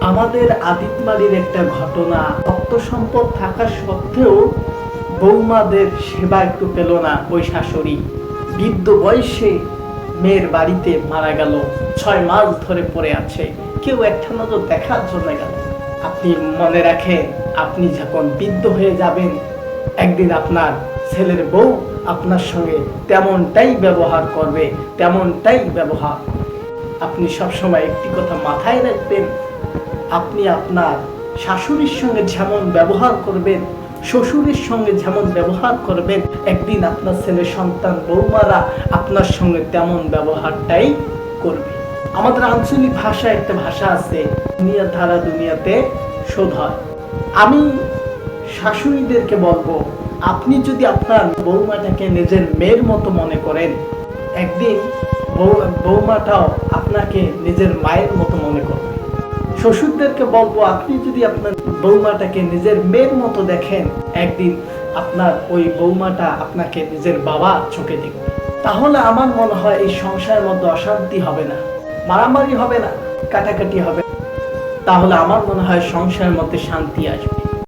আমাদের আদিতমারির একটা ঘটনা। অর্থ সম্পদ থাকা সত্ত্বেও বৌমাদের সেবা একটু পেল না ওই শাশুড়ি। বৃদ্ধ বয়সে মেয়ের বাড়িতে মারা গেল। ছয় মাস ধরে পড়ে আছে। কেউ একটা নজর দেখার জন্য গেল। আপনি মনে রাখেন, আপনি যখন বৃদ্ধ হয়ে যাবেন, একদিন আপনার ছেলের বউ আপনার সঙ্গে তেমনটাই ব্যবহার করবে, তেমনটাই ব্যবহার। আপনি সবসময় একটি কথা মাথায় রাখবেন আপনি আপনার শাশুড়ির সঙ্গে যেমন ব্যবহার করবেন, শ্বশুরের সঙ্গে যেমন ব্যবহার করবেন, একদিন আপনার ছেলে সন্তান বৌমারা আপনার সঙ্গে তেমন ব্যবহারটাই করবে। আমাদের আঞ্চলিক ভাষায় একটা ভাষা আছে দুনিয়া ধারা দুনিয়াতে শোধ আমি শাশুড়িদেরকে বলব, আপনি যদি আপনার বৌমাটাকে নিজের মেয়ের মতো মনে করেন, একদিন বউ বৌমাটাও আপনাকে নিজের মায়ের মতো মনে করবে। শ্বশুরদেরকে বলব, আপনি যদি আপনার বৌমাটাকে নিজের মেয়ের মতো দেখেন, একদিন আপনার ওই বৌমাটা আপনাকে নিজের বাবা চোখে দেখবে তাহলে আমার মনে হয় এই সংসারের মধ্যে অশান্তি হবে না, মারামারি হবে না, কাটাকাটি হবে। তাহলে আমার মনে হয় সংসারের মধ্যে শান্তি আসবে